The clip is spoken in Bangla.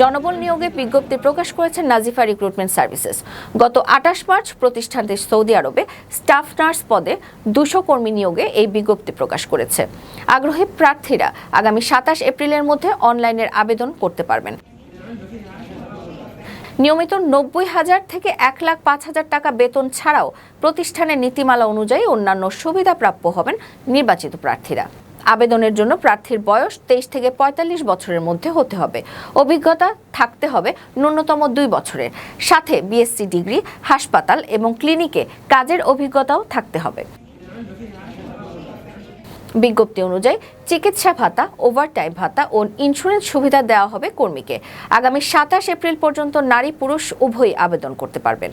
জনবল নিয়োগে বিজ্ঞপ্তি প্রকাশ করেছে নাজিফা রিক্রুটমেন্ট সার্ভিসেস গত আঠাশ মার্চ প্রতিষ্ঠানটি সৌদি আরবে স্টাফ নার্স পদে দুশো কর্মী নিয়োগে এই বিজ্ঞপ্তি প্রকাশ করেছে। আগ্রহী প্রার্থীরা আগামী সাতাশ এপ্রিলের মধ্যে অনলাইনের আবেদন করতে পারবেন। নিয়মিত নব্বই হাজার থেকে এক লাখ পাঁচ হাজার টাকা বেতন ছাড়াও প্রতিষ্ঠানের নীতিমালা অনুযায়ী অন্যান্য সুবিধা প্রাপ্য হবেন নির্বাচিত প্রার্থীরা। আবেদনের জন্য প্রার্থীর বয়স তেইশ থেকে পঁয়তাল্লিশ বছরের মধ্যে হতে হবে। অভিজ্ঞতা থাকতে হবে ন্যূনতম দুই বছরের। সাথে বিএসসি ডিগ্রি, হাসপাতাল এবং ক্লিনিকে কাজের অভিজ্ঞতাও থাকতে হবে। বিজ্ঞপ্তি অনুযায়ী চিকিৎসা ভাতা, ওভারটাইম ভাতা ও ইন্স্যুরেন্স সুবিধা দেওয়া হবে কর্মীকে। আগামী সাতাশ এপ্রিল পর্যন্ত নারী পুরুষ উভয়ই আবেদন করতে পারবেন।